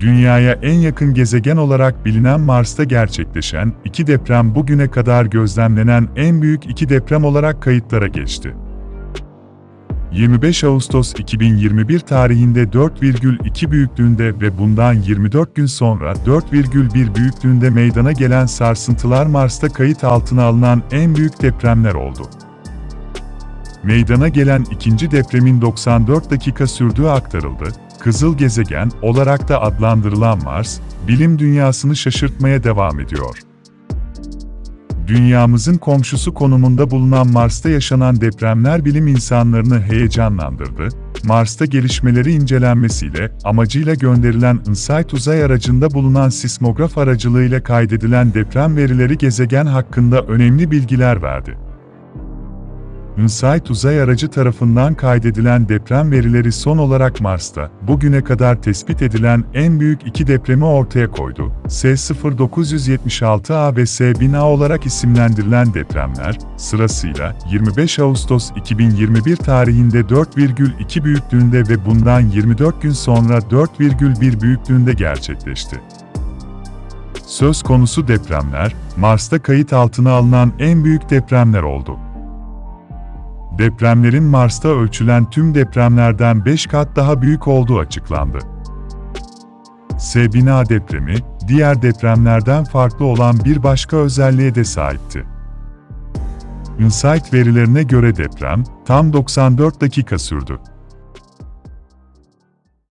Dünyaya en yakın gezegen olarak bilinen Mars'ta gerçekleşen iki deprem bugüne kadar gözlemlenen en büyük iki deprem olarak kayıtlara geçti. 25 Ağustos 2021 tarihinde 4,2 büyüklüğünde ve bundan 24 gün sonra 4,1 büyüklüğünde meydana gelen sarsıntılar Mars'ta kayıt altına alınan en büyük depremler oldu. Meydana gelen ikinci depremin 94 dakika sürdüğü aktarıldı. Kızıl gezegen olarak da adlandırılan Mars, bilim dünyasını şaşırtmaya devam ediyor. Dünyamızın komşusu konumunda bulunan Mars'ta yaşanan depremler bilim insanlarını heyecanlandırdı. Mars'ta gelişmeleri incelenmesiyle, amacıyla gönderilen InSight uzay aracında bulunan sismograf aracılığıyla kaydedilen deprem verileri gezegen hakkında önemli bilgiler verdi. InSight uzay aracı tarafından kaydedilen deprem verileri son olarak Mars'ta, bugüne kadar tespit edilen en büyük iki depremi ortaya koydu. S0976A ve S1000A olarak isimlendirilen depremler, sırasıyla 25 Ağustos 2021 tarihinde 4,2 büyüklüğünde ve bundan 24 gün sonra 4,1 büyüklüğünde gerçekleşti. Söz konusu depremler, Mars'ta kayıt altına alınan en büyük depremler oldu. Depremlerin Mars'ta ölçülen tüm depremlerden 5 kat daha büyük olduğu açıklandı. Sebina depremi, diğer depremlerden farklı olan bir başka özelliğe de sahipti. InSight verilerine göre deprem, tam 94 dakika sürdü.